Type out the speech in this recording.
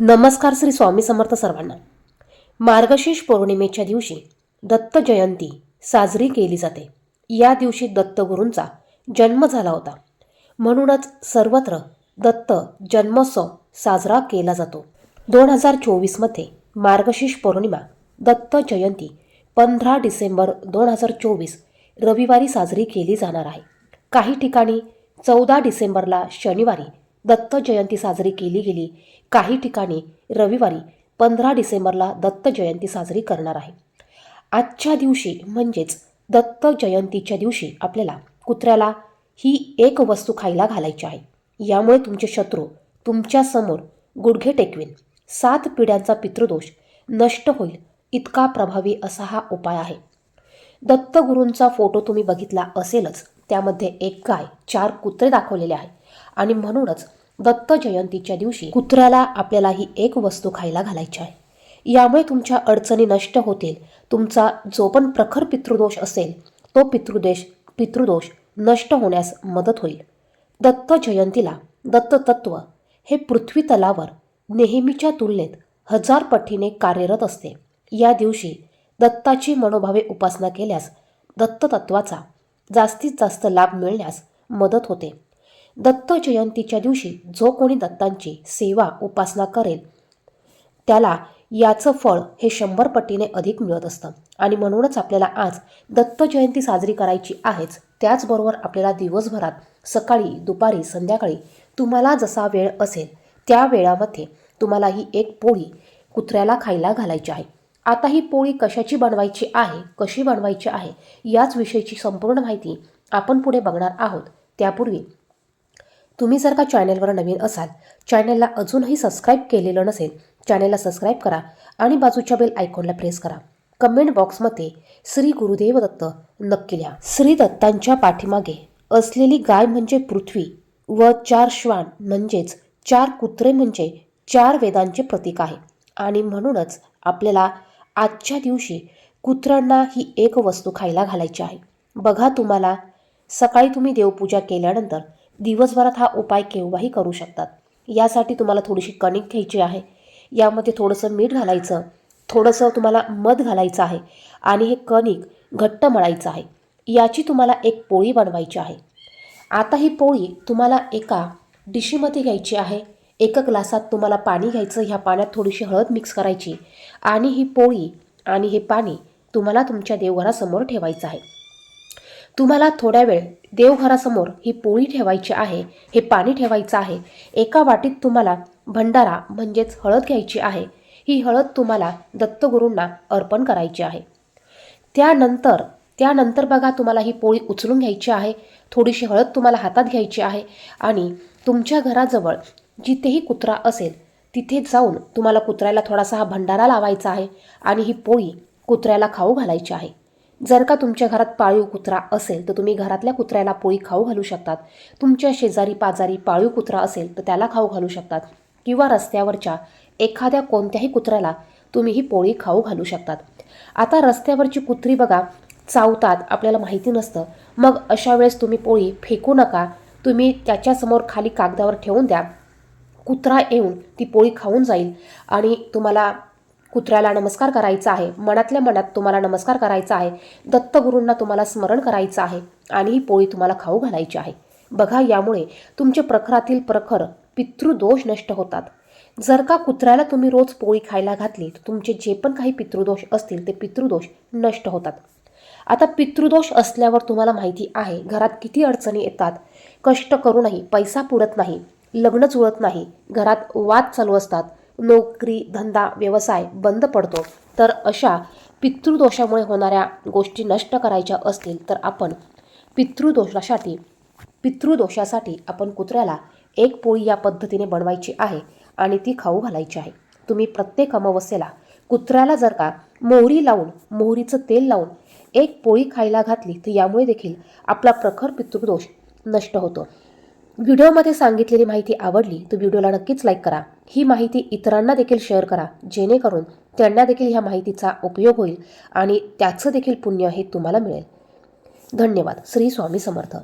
नमस्कार श्री स्वामी समर्थ सर्वांना. मार्गशीर्ष पौर्णिमेच्या दिवशी दत्त जयंती साजरी केली जाते. या दिवशी दत्तगुरूंचा जन्म झाला होता. म्हणूनच सर्वत्र दत्त जन्मोत्सव साजरा केला जातो. दोन हजार चोवीसमध्ये मार्गशीर्ष पौर्णिमा दत्त जयंती पंधरा डिसेंबर दोन हजार चोवीस रविवारी साजरी केली जाणार आहे. काही ठिकाणी चौदा डिसेंबरला शनिवारी दत्त जयंती साजरी केली गेली. काही ठिकाणी रविवारी पंधरा डिसेंबरला दत्त जयंती साजरी करणार आहे. आजच्या दिवशी म्हणजेच दत्त जयंतीच्या दिवशी आपल्याला कुत्र्याला ही एक वस्तू खायला घालायची आहे. यामुळे तुमचे शत्रू तुमच्यासमोर गुडघे टेकवीन. सात पिढ्यांचा पितृदोष नष्ट होईल इतका प्रभावी असा हा उपाय आहे. दत्तगुरूंचा फोटो तुम्ही बघितला असेलच. त्यामध्ये एक गाय चार कुत्रे दाखवलेले आहे आणि म्हणूनच दत्त जयंतीच्या दिवशी कुत्र्याला आपल्याला ही एक वस्तू खायला घालायची आहे. यामुळे तुमच्या अडचणी नष्ट होतील. तुमचा जो पण प्रखर पितृदोष असेल तो पितृदेश पितृदोष नष्ट होण्यास मदत होईल. दत्त जयंतीला दत्ततत्व हे पृथ्वी तलावर नेहमीच्या तुलनेत हजार पटीने कार्यरत असते. या दिवशी दत्ताची मनोभावे उपासना केल्यास दत्ततत्वाचा जास्तीत जास्त लाभ मिळण्यास मदत होते. दत्त जयंतीच्या दिवशी जो कोणी दत्तांची सेवा उपासना करेल त्याला याचं फळ हे शंभर पटीने अधिक मिळत असतं. आणि म्हणूनच आपल्याला आज दत्त जयंती साजरी करायची आहेच. त्याचबरोबर आपल्याला दिवसभरात सकाळी दुपारी संध्याकाळी तुम्हाला जसा वेळ असेल त्या वेळामध्ये तुम्हाला ही एक पोळी कुत्र्याला खायला घालायची आहे. आता ही पोळी कशाची बनवायची आहे कशी बनवायची आहे याच विषयीची संपूर्ण माहिती आपण पुढे बघणार आहोत. त्यापूर्वी तुम्ही जर का चॅनेलवर नवीन असाल चॅनेलला अजूनही सबस्क्राईब केलेलं नसेल चॅनेलला सबस्क्राईब करा आणि बाजूच्या बेल आयकॉनला प्रेस करा. कमेंट बॉक्समध्ये श्री गुरुदेव दत्त नक्की लिहा. श्री दत्तांच्या पाठीमागे असलेली गाय म्हणजे पृथ्वी व चार श्वान म्हणजेच चार कुत्रे म्हणजे चार वेदांचे प्रतीक आहे. आणि म्हणूनच आपल्याला आजच्या दिवशी कुत्र्यांना ही एक वस्तू खायला घालायची आहे. बघा तुम्हाला सकाळी तुम्ही देवपूजा केल्यानंतर दिवसभरात हा उपाय केव्हाही करू शकतात. यासाठी तुम्हाला थोडीशी कणिक घ्यायची आहे. यामध्ये थोडंसं मीठ घालायचं थोडंसं तुम्हाला मध घालायचं आहे आणि हे कणिक घट्ट मळायचं आहे. याची तुम्हाला एक पोळी बनवायची आहे. आता ही पोळी तुम्हाला एका डिशीमध्ये घ्यायची आहे. एका ग्लासात तुम्हाला पाणी घ्यायचं ह्या पाण्यात थोडीशी हळद मिक्स करायची आणि ही पोळी आणि हे पाणी तुम्हाला तुमच्या देवघरासमोर ठेवायचं आहे. तुम्हाला थोड्या वेळ देवघरासमोर ही पोळी ठेवायची आहे हे पाणी ठेवायचं आहे. एका वाटीत तुम्हाला भंडारा म्हणजेच हळद घ्यायची आहे. ही हळद तुम्हाला दत्तगुरूंना अर्पण करायची आहे. त्यानंतर त्यानंतर बघा तुम्हाला ही पोळी उचलून घ्यायची आहे थोडीशी हळद तुम्हाला हातात घ्यायची आहे आणि तुमच्या घराजवळ जिथेही कुत्रा असेल तिथे जाऊन तुम्हाला कुत्र्याला थोडासा हा भंडारा लावायचा आहे आणि ही पोळी कुत्र्याला खाऊ घालायची आहे. जर का तुमच्या घरात पाळीव कुत्रा असेल तर तुम्ही घरातल्या कुत्र्याला पोळी खाऊ घालू शकतात. तुमच्या शेजारी पाजारी पाळीव कुत्रा असेल तर त्याला खाऊ घालू शकतात. किंवा रस्त्यावरच्या एखाद्या कोणत्याही कुत्र्याला तुम्ही ही पोळी खाऊ घालू शकतात. आता रस्त्यावरची कुत्री बघा चावतात आपल्याला माहिती नसतं. मग अशा वेळेस तुम्ही पोळी फेकू नका. तुम्ही त्याच्यासमोर खाली कागदावर ठेवून द्या. कुत्रा येऊन ती पोळी खाऊन जाईल आणि तुम्हाला कुत्र्याला नमस्कार करायचा आहे. मनातल्या मनात तुम्हाला नमस्कार करायचा आहे. दत्तगुरूंना तुम्हाला स्मरण करायचं आहे आणि ही पोळी तुम्हाला खाऊ घालायची आहे. बघा यामुळे तुमचे प्रखरातील प्रखर पितृदोष नष्ट होतात. जर का कुत्र्याला तुम्ही रोज पोळी खायला घातली तर तुमचे जे पण काही पितृदोष असतील ते पितृदोष नष्ट होतात. आता पितृदोष असल्यावर तुम्हाला माहिती आहे घरात किती अडचणी येतात. कष्ट करूनही पैसा पुरत नाही लग्न जुळत नाही घरात वाद चालू असतात. नोकरी धंदा व्यवसाय बंद पडतो तर अशा पितृदोषामुळे होणाऱ्या गोष्टी नष्ट करायच्या असतील तर आपण पितृदोषासाठी पितृदोषासाठी आपण कुत्र्याला एक पोळी या पद्धतीने बनवायची आहे आणि ती खाऊ घालायची आहे. तुम्ही प्रत्येक अमावस्येला कुत्र्याला जर का मोहरी लावून मोहरीचं तेल लावून एक पोळी खायला घातली तर यामुळे देखील आपला प्रखर पितृदोष नष्ट होतो. व्हिडिओमध्ये सांगितलेली माहिती आवडली तर व्हिडिओला नक्कीच लाईक करा. ही माहिती इतरांना देखील शेअर करा. जेणेकरून त्यांना देखील ह्या माहितीचा उपयोग होईल आणि त्याचं देखील पुण्य हे तुम्हाला मिळेल. धन्यवाद. श्री स्वामी समर्थ.